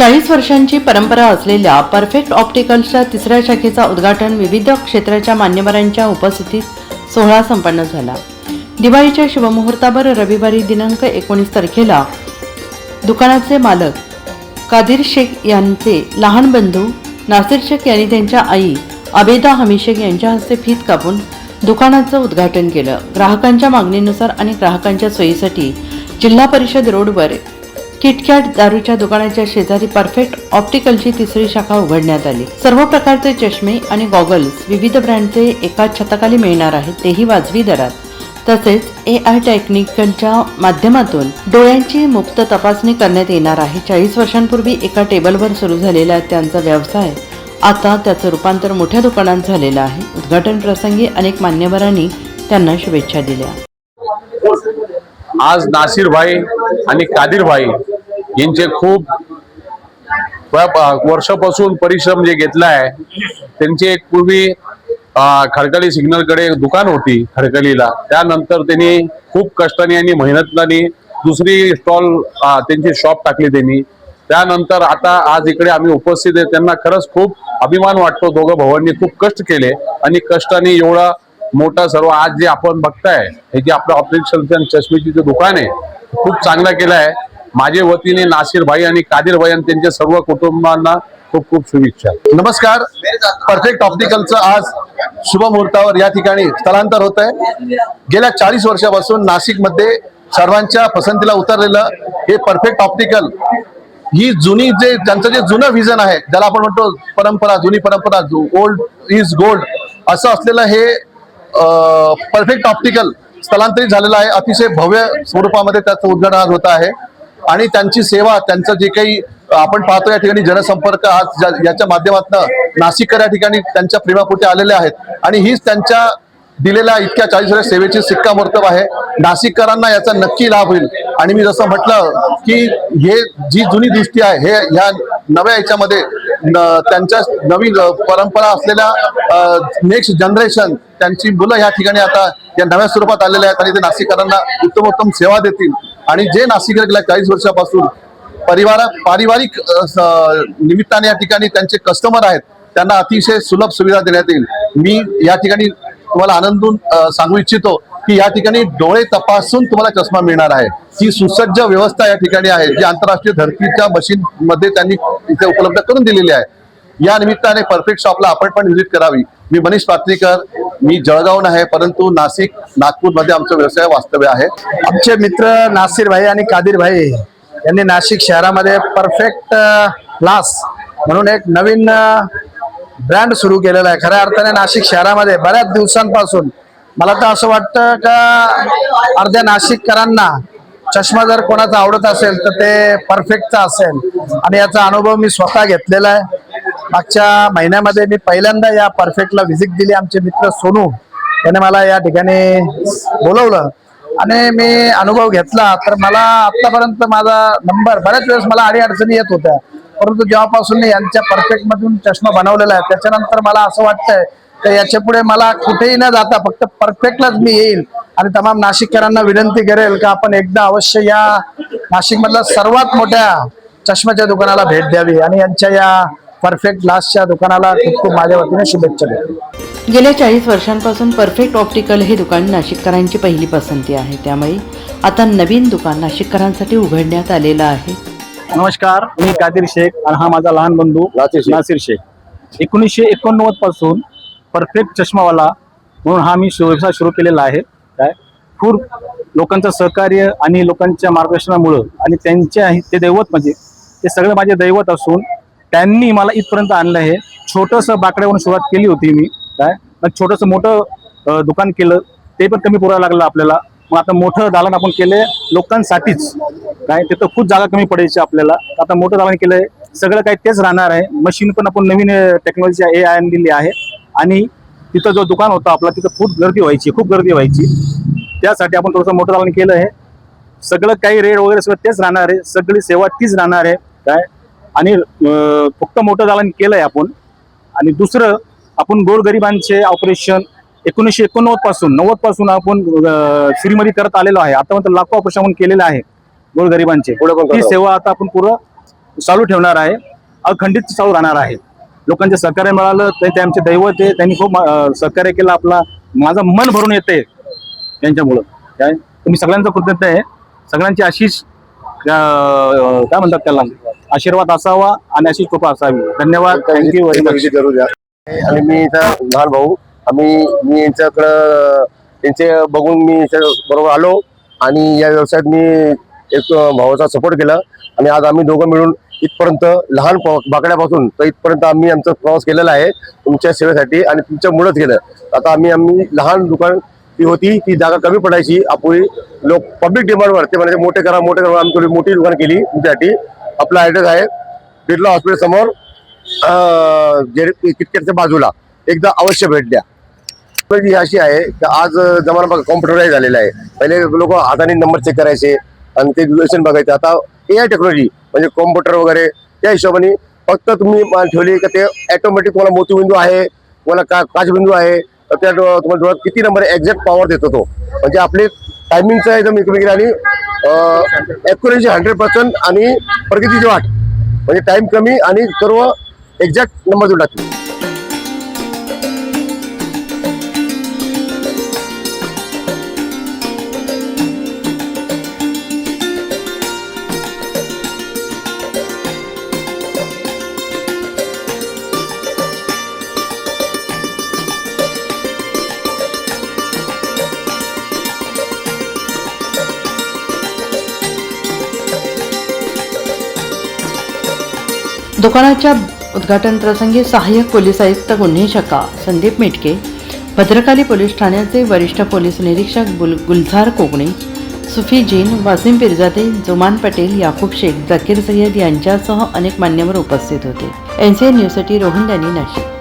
चाळीस वर्षांची परंपरा असलेल्या परफेक्ट ऑप्टिकल्सच्या तिसऱ्या शाखेचा उद्घाटन विविध क्षेत्राच्या मान्यवरांच्या उपस्थितीत सोहळा संपन्न झाला. दिवाळीच्या शुभमुहूर्तावर रविवारी दिनांक एकोणीस तारखेला दुकानाचे मालक कादिर शेख यांचे लहान बंधू नासिर शेख यांनी त्यांच्या आई आबेदा हमी शेख यांच्या हस्ते फीत कापून दुकानाचं उद्घाटन केलं. ग्राहकांच्या मागणीनुसार आणि ग्राहकांच्या सोयीसाठी जिल्हा परिषद रोडवर किटकॅट दारूच्या दुकानाच्या शेजारी परफेक्ट ऑप्टिकलची तिसरी शाखा उघडण्यात आली. सर्व प्रकारचे चष्मे आणि गॉगल्स विविध ब्रँडचे एका छताखाली मिळणार आहेत तेही वाजवी दरात. तसेच ए आय टेक्निकलच्या माध्यमातून डोळ्यांची मुक्त तपासणी करण्यात येणार आहे. चाळीस वर्षांपूर्वी एका टेबलवर सुरू झालेला त्यांचा व्यवसाय आता त्याचं रूपांतर मोठ्या दुकानात झालेलं आहे. उद्घाटन प्रसंगी अनेक मान्यवरांनी त्यांना शुभेच्छा दिल्या. आज नासिर भाई आणि कादिर भाई यांचे खूप वर्षापासून परिश्रम जे घेतला आहे त्यांची एक पूर्वी खडकली सिग्नलकडे एक दुकान होती खडकलीला त्यानंतर त्यांनी खूप कष्टाने आणि मेहनतने दुसरी स्टॉल त्यांची शॉप टाकली त्यांनी. त्यानंतर आता आज इकडे आम्ही उपस्थित आहे. त्यांना खरंच खूप अभिमान वाटतो. दोघं भावांनी खूप कष्ट केले आणि कष्टाने एवढा मोठा सर्व आज जे आपण बघताय हे जे आपलं ऑपरेशन चष्मेची जे दुकान आहे खूप चांगलं केलं आहे माझ्या वतीने नासिर भाई आणि कादिर भाई आणि त्यांच्या सर्व कुटुंबांना खूप खूप शुभेच्छा. नमस्कार. परफेक्ट ऑप्टिकलचं आज शुभ मुहूर्तावर या ठिकाणी स्थलांतर होत आहे गेल्या चाळीस वर्षापासून नाशिकमध्ये सर्वांच्या पसंतीला उतरलेलं हे परफेक्ट ऑप्टिकल ही जुनी जे त्यांचं जे जुनं व्हिजन आहे ज्याला आपण म्हणतो परंपरा जुनी परंपरा ओल्ड इज गोल्ड असं असलेलं हे परफेक्ट ऑप्टिकल स्थलांतरित झालेलं आहे. अतिशय भव्य स्वरूपामध्ये त्याचं उद्घाटन आज होत आहे. आणि त्यांची सेवा त्यांचं जे काही आपण पाहतो या ठिकाणी जनसंपर्क आज ज्या- याच्या माध्यमातून नाशिककर या ठिकाणी त्यांच्या प्रेमापोटी आलेले आहेत. आणि हीच त्यांच्या दिलेल्या इतक्या चाळीस हजार सेवेची शिक्कामोर्तब आहे. नाशिककरांना याचा नक्की लाभ होईल. आणि मी जसं म्हटलं की हे जी जुनी दृष्टी आहे हे ह्या नव्या याच्यामध्ये त्यांच्या नवीन परंपरा असलेल्या नेक्स्ट जनरेशन त्यांची मुलं या ठिकाणी आता या नव्या स्वरूपात आलेल्या आहेत आणि ते नाशिककरांना उत्तमोत्तम सेवा देतील. आणि जे नाशिक गेल्या चाळीस वर्षापासून परिवारा पारिवारिक स- निमित्ताने या ठिकाणी त्यांचे कस्टमर आहेत त्यांना अतिशय सुलभ सुविधा देण्यात येईल. मी या ठिकाणी तुम्हाला आनंदून सांगू इच्छितो की या ठिकाणी डोळे तपासून तुम्हाला चष्मा मिळणार आहे. ही सुसज्ज व्यवस्था या ठिकाणी आहे जी आंतरराष्ट्रीय धर्तीच्या मशीन मध्ये त्यांनी इथे उपलब्ध करून दिलेली आहे. या निमित्ताने परफेक्ट शॉपला आपण पण व्हिजिट करावी. मी मनीष पात्रीकर मी जळगावून आहे परंतु नाशिक नागपूरमध्ये आमचं व्यवसाय वास्तव्य आहे. आमचे मित्र नासिर भाई आणि कादिर भाई यांनी नाशिक शहरामध्ये परफेक्ट लास म्हणून एक नवीन ब्रँड सुरू केलेला आहे. खऱ्या अर्थाने नाशिक शहरामध्ये बऱ्याच दिवसांपासून मला तर असं वाटतं का अर्ध्या नाशिककरांना चष्मा जर कोणाचा आवडत असेल तर ते परफेक्टचा असेल. आणि याचा अनुभव मी स्वतः घेतलेला आहे. मागच्या महिन्यामध्ये मी पहिल्यांदा या परफेक्टला व्हिजिट दिली आमचे मित्र सोनू. त्याने मला या ठिकाणी बोलवलं. आणि मी अनुभव घेतला. तर मला आतापर्यंत माझा नंबर बऱ्याच वेळेस मला अडी अडचणी येत होत्या. परंतु जेव्हापासून मी यांच्या परफेक्टमधून चष्मा बनवलेला आहे त्याच्यानंतर मला असं वाटतंय तर याच्यापुढे मला कुठेही न जाता फक्त परफेक्टलाच मी येईल. आणि तमाम नाशिककरांना विनंती करेल का आपण एकदा अवश्य या नाशिक मधल्या सर्वात मोठ्या चष्म्याच्या दुकानाला भेट द्यावी. आणि यांच्या या परफेक्ट ग्लासच्या दुकानाला खूप खूप माझ्या वतीने शुभेच्छा देतो. गेल्या चाळीस वर्षांपासून परफेक्ट ऑप्टिकल हे दुकान नाशिककरांची पहिली पसंती आहे. त्यामुळे आता नवीन दुकान नाशिककरांसाठी उघडण्यात आलेलं आहे. नमस्कार मी कादिर शेख आणि हा माझा लहान बंधू नासिर शेख. एकोणीसशे एकोणनव्वदपासून परफेक्ट चष्मावाला म्हणून हा मी व्यवसाय सुरू केलेला आहे. काय? खूप लोकांचं सहकार्य आणि लोकांच्या मार्गदर्शनामुळं आणि त्यांच्या ते दैवत म्हणजे ते सगळं माझे दैवत असून त्यांनी मला इथपर्यंत आणलं आहे छोटंसं बाकड्यावरून सुरुवात केली होती मी. काय? मग छोटंसं मोठं दुकान केलं. ते पण कमी पुरायला लागलं आपल्याला. मग आता मोठं दालन आपण केलं लोकांसाठीच. काय? तिथं खूप जागा कमी पडायची आपल्याला. आता मोठं दालन केलंय. सगळं काही तेच राहणार आहे. मशीन पण आपण नवीन टेक्नॉलॉजी ए आय दिली आहे. आणि तिथं जो दुकान होता आपला तिथं खूप गर्दी व्हायची खूप गर्दी व्हायची. त्यासाठी आपण थोडंसं मोठं दालन केलं आहे. सगळं काही रेट वगैरे सगळं तेच राहणार आहे. सगळी सेवा तीच राहणार आहे. काय? आणि फक्त मोठं दालन केलंय आपण. आणि दुसरं आपण गोरगरिबांचे ऑपरेशन एकोणीसशे एकोणनव्वदपासून नव्वदपासून आपण फ्रीमध्ये करत आलेलो आहे. आता लाखो ऑपरेशन आपण केलेलं आहे गोरगरिबांचे. करा. सेवा आता आपण पुरं चालू ठेवणार आहे. अखंडित चालू राहणार आहे. लोकांचे सहकार्य मिळालं ते ते आमचे दैवत आहे त्यांनी खूप सहकार्य केलं आपला माझं मन भरून येते त्यांच्यामुळं काय? तुम्ही सगळ्यांचा कृतज्ञ आहे. सगळ्यांची आशिष काय म्हणतात त्याला? आशीर्वाद असावा आणि अशीच कृपा असावी. धन्यवाद. थँक्यू आणि मी इथं लहान भाऊ. आम्ही मी यांच्याकडं त्यांचे बघून मी बरोबर आलो आणि या व्यवसायात मी एक भावाचा सपोर्ट केला. आणि आज आम्ही दोघं मिळून इथपर्यंत लहान बाकड्यापासून तर इथपर्यंत आम्ही आमचा प्रवास केलेला आहे तुमच्या सेवेसाठी आणि तुमच्यामुळेच केलं. आता आम्ही आम्ही लहान दुकान ती होती ती जागा कमी पडायची. आपली लोक पब्लिक डिमांडवर ते म्हणजे मोठे करा मोठे करा. आम्ही थोडी मोठी दुकान केली तुमच्यासाठी. आपला ऍड्रेस आहे बिर्ला हॉस्पिटल समोर जे किटकेटच्या बाजूला. एकदा अवश्य भेट द्या. ही अशी आहे की आज जमाना बघा कॉम्प्युटराईज झालेला आहे. पहिले लोक हाताने नंबर चेक करायचे आणि ते रिलेशन बघायचे. आता ए आय टेक्नॉलॉजी म्हणजे कॉम्प्युटर वगैरे त्या हिशोबाने फक्त तुम्ही ठेवली का ते ऑटोमॅटिक तुम्हाला मोतीबिंदू आहे तुम्हाला का काचबिंदू आहे तर त्या तुम्हाला डोळ्यात किती नंबर एक्झॅक्ट पॉवर देतो तो. म्हणजे आपले टायमिंगचं एकदम इकडे आणि ॲक्युरेसी हंड्रेड पर्सेंट आणि प्रगतीची वाट. म्हणजे टाईम कमी आणि सर्व एक्झॅक्ट नंबर देऊन टाकतो. दुकानाच्या उद्घाटन प्रसंगी सहाय्यक पोलीस आयुक्त गुन्हे शाखा संदीप मेटके भद्रकाली पोलीस ठाण्याचे वरिष्ठ पोलीस निरीक्षक गुल गुलझार कोकणे सुफी जीन वासिम पिरजादे जुमान पटेल याकूब शेख जाकीर सय्यद यांच्यासह अनेक मान्यवर उपस्थित होते. एन सी एन न्यूजसाठी रोहन दानी नाशिक.